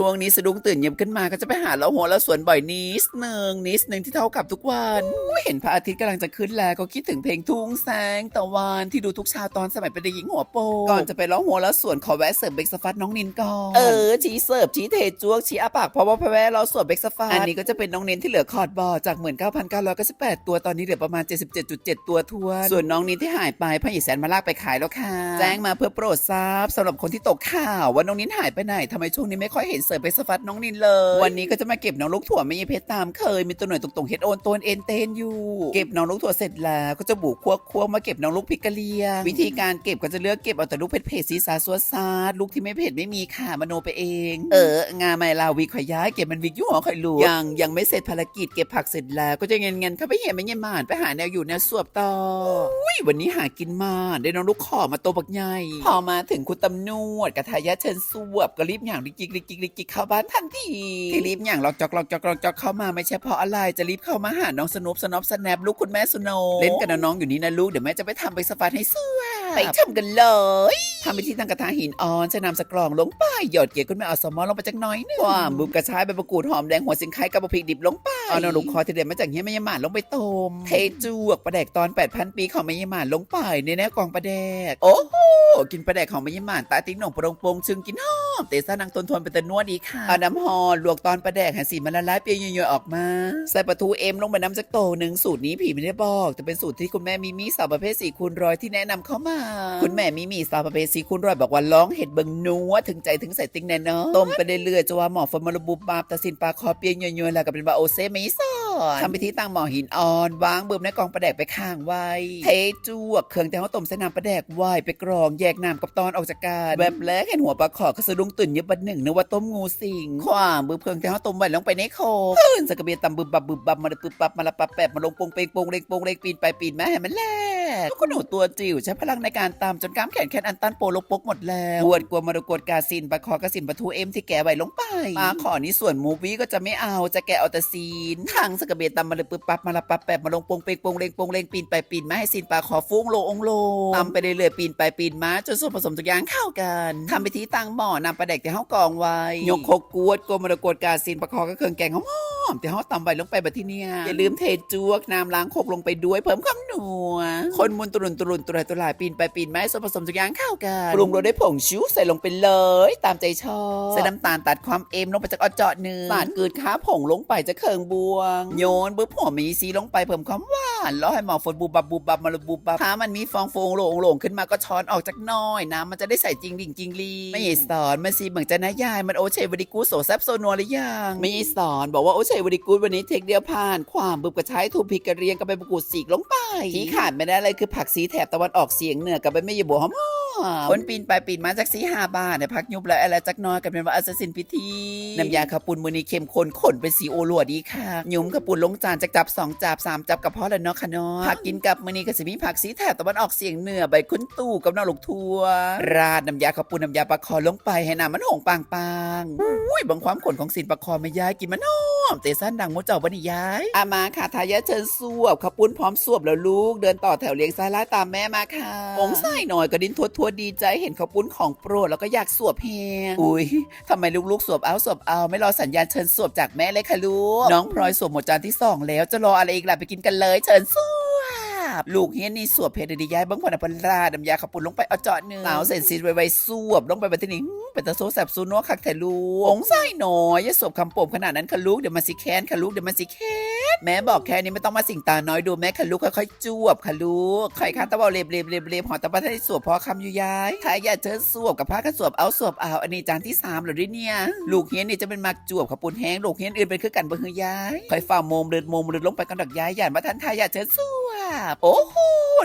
ช่วงนี้สะดุ้งตื่นเย็นขึ้นมาก็จะไปหาแล้วหัวแล้วสวนบ่อยนิดนึงนิดนึงที่เท่ากับทุกวันอุ๊ยเห็นพระอาทิตย์กำลังจะขึ้นแล้วก็คิดถึงเพลงทุ่งแสงตะวันที่ดูทุกเช้าตอนสมัยเป็นเด็กหญิงหัวโปกก่อนจะไปร้องหัวแล้วสวนขอแวะเสิร์ฟเบรกสฟัดน้องนินก่อนเออชี้เสิร์ฟชี้เทจวกชี้อาปากเพราะว่าพะแวะเราสวนเบรกสฟัดอันนี้ก็จะเป็นน้องนินที่เหลือคอร์ดบอร์จากหมื่นเก้าพันเก้าร้อยเก้าสิบแปดตัวตอนนี้เหลือประมาณเจ็ดสิบเจ็ดจุดเจ็ดตัวทวนส่วนน้องนินที่หายไปพ่อใหญ่แสนมาลากไปขายแล้วค่ะแจ้งมาเพื่อโปรดทราบสำหรับคนที่ตกข่าวว่าน้องนินหายไปไหนทำไมช่วงนี้ไม่ค่อยเห็นเสิร์ฟเบรกสฟัดน้องนินเลย วันนี้ก็จะมาเก็บน้องลูกถั่วไม่ยเพชรตามเคย มีตัวหน่วยตรงๆเฮดโอนตัวเอ็นเตนอยู่ เก็บน้องลูกถั่วเสร็จแล้วก็จะบุกควบควบมาเก็บน้องลูกพริกกะเหรียงวิธีการเก็บก็จะเลือกเก็บเอาแต่ลูกเผ็ดเผ็ดๆสีสาสัวซาดลูกที่ไม่เผ็ดไม่มีค่ะมโนไปเอง เอองาไม่ลาวิขอยย้ายเก็บมันวิกยุ่งคอยรู้ยังยังไม่เสร็จภารกิจเก็บผักเสร็จแล้วก็จะเงินเงินๆเข้าไปเห็นไม่เงี้ยมานไปหาแนวอยู่แนวสวบต่ออุ้ยวันนี้หากินมานได้น้องลูกขอมาโตวบักใหญ่พอมาถึงคุณตำนวดกับทายาทเชิญสวบก็รีบอย่างลิกจิกลิกจิกลิกจิกเข้าบ้านทันทีที่รีบอย่างล็อกจอกล็อกจอกล็อกจอกเข้ามาไม่ใช่เพราะอะไรจะรีบเข้ามาหาน้องสนุปสนอปสแนปลูกคุณแม่สโนว์เล่นกับน้องอยู่นี่นะลูกเดี๋ยวแม่จะไปทำไปสฟาดให้เสื้อไปทำกันเลยทำไปที่ตั้งกระทะหินอ่อนจะนำสกรองลงไปหยดเกลือคุณแม่เอาสมอลงไปจักน้อยหนึงความบุบกระชายใบมะกรูดหอมแดงหัวสิงไคกับพริกดิบลงไป อาน้องลูกคอที่เด็ดมาจากเฮียม่ยาหมานลงไปต้มเทจวกปลาแดกตอน 8,000 ปีของม่ยาหมานลงไปในแน่กองปลาแดก โอ้โหกินปลาแดกของม่ยาหมานตาติ๊งหน่องปรงโปงชึงกินหอมเตซ่านางทนทนเป็นตะนวดดีค่ะเอาน้ำหอลวกตอนปลาแดกให้สีมันละลายเปรี้ยวเยๆออกมา ใส่ปลาทูเอ็มลงไปน้ำจักโตหนึ่งสูตรนี้ผีไม่ได้บอกแต่เป็นสูตรที่คุณแม่มีมีสาวประเภทสี่คูณร้อยที่แนะนำเข้ามา คุณแม่มีมีสาวประเภทสี่คูณร้อยบอกว่าร้องเห็ดเบิงนัวถึงใจถึงใส่ติ๊งแน่เนอะต้มไปเรื่อยๆจะว่าหมอฟอร์มาลบุบบาบตัดสินปลาคอเปียงยอะๆแล้วก็เป็นว่าโอเซมิซอนทำพิธีตั้งหมอหินอ่อนวางเบิ่มในกองปลาแดกไปข้างไว้ เทจวกเครื่องแต่เขาต้มใส่น้ำปลาแดกไว้ไปกรองแยกน้ำกับตอนออกจากกันแบบแรกเห็นหัวปลาขอก็สะดุ้งตื่นยิบบันหนึ่งนึกว่าต้มงูสิงขว้างบึ้มเครื่องแต่เขาต้มไว้ลงไปในโคกขึ้นสกกระเบียตำบึบบับบึบบับมาเลยปึ๊บปับมาละปับแปบมาลงปงเปงปงเล็งปงเล็งปีนไปปีนมาให้มันแลกแล้ว ก็หนูตัวจิ๋วใช้พลังในการตามจนกล้ามแขนแขนอันตันโปลกปกหมดแล้วปวดกลัวมรกตกาซินปลาคอกระสินปลาทูเอ็มที่แกะไว้ลงไปมาขอนี้ส่วนมูฟี่ก็จะไม่เอาจะแกะเอาแต่ซีนทางสกกระเบียตำมาเลยปึ๊บปับมาละปับแปบมาลงปงเปงปงเล็งปงเล็งปีนไปปีนมาให้ซีนปลาขอฟุ้งโลองโลตำไปเรื่อยๆปีนไปปีนมาจนส่วนผสมทุกอย่างเข้ากันทำไปที่ตั้งหม้อนำปลาแดกที่เขากองไว้ยกโคกกวดกลัวมรกตกาซินปลาคอก็เครื่องแกงหอม ๆที่เขาตำไว้ลงไปแบบที่เนี่ยอย่าลืมเทจวกน้ำล้างโคกลงไปด้วยเพิ่มความนัว คนมุนตุรุนตุรุนตุรายตุลายปีนไปปีนมาให้ส่วนผสมทุกอย่างเข้ากันปรุงรสด้วยผงชูใส่ลงไปเลย ตามใจชอบใส่น้ำตาลตัดความเอ็มลงไปจากออเจาะเนื้อสาดเกลือค้าผงลงไปจะเคิงบวง โยนบึ้บหัวมีซีลงไปเพิ่มความหวาน แล้วให้หมอฝนบูบับบูบับมาลบูบับถ้ามันมีฟองโฟงโหลงโหลงขึ้นมาก็ช้อนออกจากหน้อยน้ำมันจะได้ใส่จริงดิ่งจริงลีไม่ยสอนมาซีเหมือนจะนะยายมันโอเชวดิกูโสแซบโซนัวหรือยังไม่ยสอนบอกว่าโอเชวดิกูวันนี้เทคเดียวผ่าน ความบึบกระชายถูกพริกกระเรียงกับใบมะกรูดสีกลงไปที่ขาดไม่ได้เลยคือผักสีแถบตะวันออกเฉียงเหนือกับใบไม่ยบัวหอมๆ คนปีนไปปีนมาจากสีหาบาทเนี่ยพักยุบแล้วอะไรจักน้อยกันเป็นว่าอัศสินพิธีน้ำยาข้าวปุ้นมือนี้เข้มข้นขนเป็นสีโอหลวดีค่ะหยุมข้าวปุ้นลงจานจากจับสองจับสามจับกับพ่อแล้วเนาะค่ะเนาะผักกินกับมือนี้ก็สิมีผักสีแถบตะวันออกเฉียงเหนือใบคุ้นตู่กับน้ำลูกทัวราดน้ำยาข้าวปุ้นน้ำยาปลาคอลงไปให้น้ำมันหงปางปางๆอุ้ยบางความขนของสินปลาคอไม่ย้ายกินมันหอมเตสั้นดังมดเจ้าบันย้ายอามาค่ะทายาทเชิญสวบข้าวปุ้นพร้อมสวบแล้วลูก เดินต่อแถวเลี้ยงซ้ายล่ายตามแม่มาค่ะองไส้หน่อยก็ดิ้นทั่วทั่วๆดีใจเห็นข้าวปุ้นของโปรดแล้วก็อยากสวบแฮงอุ้ยทำไมลูกๆสวบเอาสวบเอาไม่รอสัญญาณเชิญสวบจากแม่เลยค่ะลูกน้องพลอยสวบหมดจานที่สองแล้วจะรออะไรอีกล่ะไปกินกันเลยเชิญสวบ ลูกเฮียนี่สวบเพชรดีย้ายเบิ้งพอนะพนราดน้ำยาข้าวปุ้นลงไปเอาเจาะเนื้อสาวเสร็จซีไวๆสวบลงไปแบบที่นี่หืมเป็นตะโซแสบซูนัวคักแต่ลูกองไส้หน่อยอย่าสวบคำโปมขนาดนั้นค่ะลูกเดี๋ยวมาสิแค้นค่ะลูกเดี๋ยวมาสิแค้นแม่บอกแค่นี้ไม่ต้องมาสิ่งตาน้อยดูแม่ค่ะลูกค่อยๆจวบค่ะลูกใครค้าตะเบาเล็บเล็บเล็บเล็บหอตะบันให้สวบพอคำอยู่ย้ายถ้าอยากเจอสวบกับผ้ากันสวบเอาสวบเอาอันนี้จานที่สามเหรอด้วยเนี่ยลูกเฮียนนี่จะเป็นมักจวบขับปุนแห้งลูกเฮียนอื่นเป็นคือกันบ่ฮือย้ายค่อยฝ่าโมมเลือดโมมเลือดลงไปกันดอกย้ายหยาดมาทันทายอยากเจอสวบโอ้โห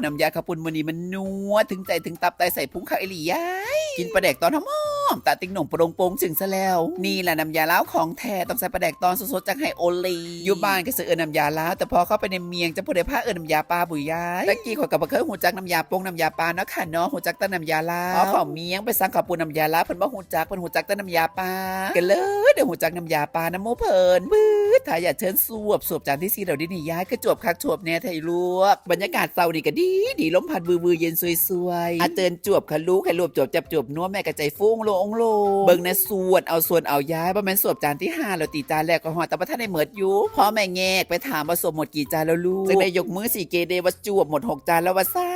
น้ำยาขับปุนมันนี่มันนัวถึงใจถึงตับไตใส่พุงข้าวอหลีย้ายกินปลาแดกตอนหอ มตาติ๊งหน่งโปรงโปงจึงซะแล้ว นี่แหละน้ำยาล้าวของแท้ต้องใส่ปลาแดกตอนสดๆจากไฮโอลีอยู่บ้านก็ซื้อเอินน้ำยาล้าวแต่พอเข้าไปในเมียงจะพูดได้ผ้าเอินน้ำยาปลาบุยย้ายตะกี้ขอยกับบ่เคยหูจักน้ำยาโปงน้ำยาปลาเนาะค่ะเนาะหูจักแต่น้ำยาล้าวพอของเมียงไปสั่งขับปูน้ำยาล้าวเพิ่นบ่หูจักเพิ่นหูจักแต่น้ำยาปลากันเลยเดี๋ยวหูจักน้ำยาปลาน้ำมูเพิ่นบื้อดถ้าอยากเชิญสวบสวบจานที่สี่เราได้นีย้ายกระจวบคักจวบแน่ไทยลวก บรรยากาศเศร้านี่ก็ดีดีลมพัดวือวือเย็นสวยๆอาเจินจวบคะลูกให้รวบจวบจับจวบนัวแม่กระใจฟุ้งโลงโลเบิ่งนะสวดเอาส่วนเอาย้ายบ่แม่นสวบจานที่ห้าเราตีจานแรกก็หอดแต่ว่าท่านได้เหมิดอยู่พ่อแม่แงกไปถามว่าสวบหมดกี่จานแล้วลูกจึงได้ยกมือสี่เกเดว่าจวบหมดหกจานแล้วว่าซ่า